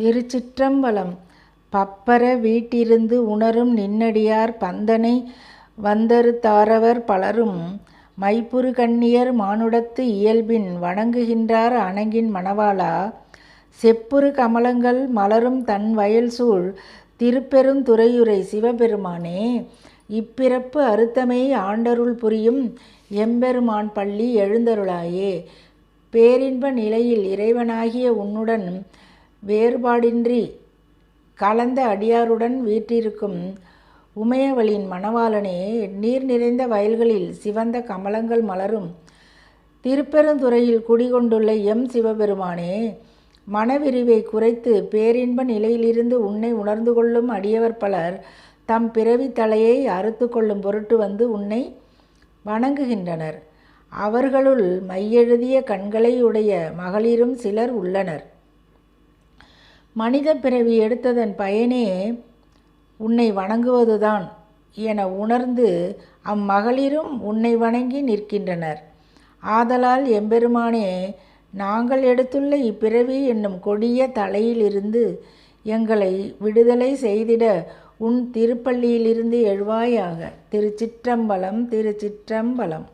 திருச்சிற்றம்பலம். பப்பர வீட்டிருந்து உணரும் நின்னடியார் பந்தனை வந்தறுத்தாரவர் பலரும் மைப்புரு கண்ணியர் மானுடத்து இயல்பின் வணங்குகின்றார் அணங்கின் மணவாளா. செப்புரு கமலங்கள் மலரும் தன் வயல் சூழ் திருப்பெருந்துறையுரை சிவபெருமானே. இப்பிறப்பு அறுத்தமை ஆண்டருள் புரியும் எம்பெருமான் பள்ளி எழுந்தருளாயே. பேரின்ப நிலையில் இறைவனாகிய உன்னுடன் வேறுபாடின்றி கலந்த அடியாருடன் வீற்றிருக்கும் உமையவளின் மணவாளனே நீர் நிறைந்த வயல்களில் சிவந்த கமலங்கள் மலரும். திருப்பெருந்துறையில் குடிகொண்டுள்ள எம் சிவபெருமானே மனவிரிவை குறைத்து பேரின்ப நிலையிலிருந்து உன்னை உணர்ந்து கொள்ளும் அடியவர் பலர் தம் பிறவி தலையை அறுத்து கொள்ளும் பொருட்டு வந்து உன்னை வணங்குகின்றனர். அவர்களுள் மையெழுதிய கண்களை உடைய மகளிரும் சிலர் உள்ளனர். மனித பிறவி எடுத்ததன் பயனே உன்னை வணங்குவதுதான் என உணர்ந்து அம்மகளிரும் உன்னை வணங்கி நிற்கின்றனர். ஆதலால் எம்பெருமானே நாங்கள் எடுத்துள்ள இப்பிறவி என்னும் கொடிய தலையிலிருந்து எங்களை விடுதலை செய்திட உன் திருப்பள்ளியிலிருந்து எழுவாயாக. திருச்சிற்றம்பலம் திருச்சிற்றம்பலம்.